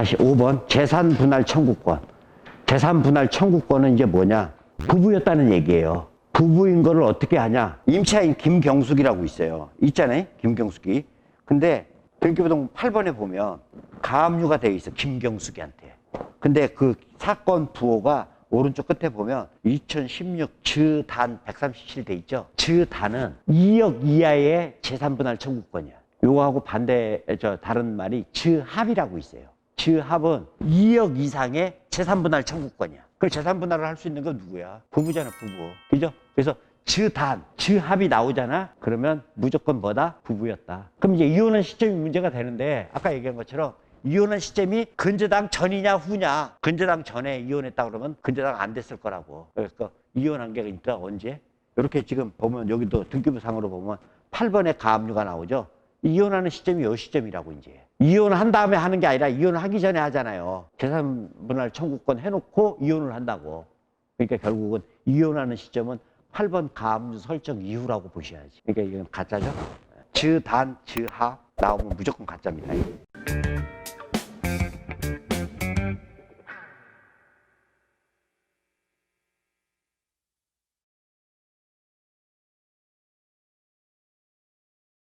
다시 5번 재산 분할 청구권. 재산 분할 청구권은 이제 뭐냐? 부부였다는 얘기예요. 부부인 거를 어떻게 하냐? 임차인 김경숙이라고 있어요. 있잖아요. 김경숙이. 근데 등기부등 8번에 보면 가압류가 돼 있어. 김경숙이한테. 근데 그 사건 부호가 오른쪽 끝에 보면 2016 즈단 137 돼 있죠. 즈단은 2억 이하의 재산 분할 청구권이야. 요거하고 반대 저 다른 말이 즈합이라고 있어요. 즈합은 2억 이상의 재산 분할 청구권이야. 그 재산 분할을 할 수 있는 건 누구야? 부부잖아, 부부. 그죠? 그래서 즈단, 즈합이 나오잖아? 그러면 무조건 뭐다? 부부였다. 그럼 이제 이혼한 시점이 문제가 되는데, 아까 얘기한 것처럼 이혼한 시점이 근저당 전이냐 후냐? 근저당 전에 이혼했다 그러면 근저당 안 됐을 거라고. 그러니까 이혼한 게 있다 언제? 이렇게 지금 보면 여기도 등기부상으로 보면 8번에 가압류가 나오죠. 이혼하는 시점이 요 시점이라고 이제. 이혼한 다음에 하는 게 아니라 이혼을 하기 전에 하잖아요. 재산 분할 청구권 해놓고 이혼을 한다고. 그러니까 결국은 이혼하는 시점은 8번 가압류 설정 이후라고 보셔야지. 그러니까 이건 가짜죠. 즈단, 즈합 나오면 무조건 가짜입니다.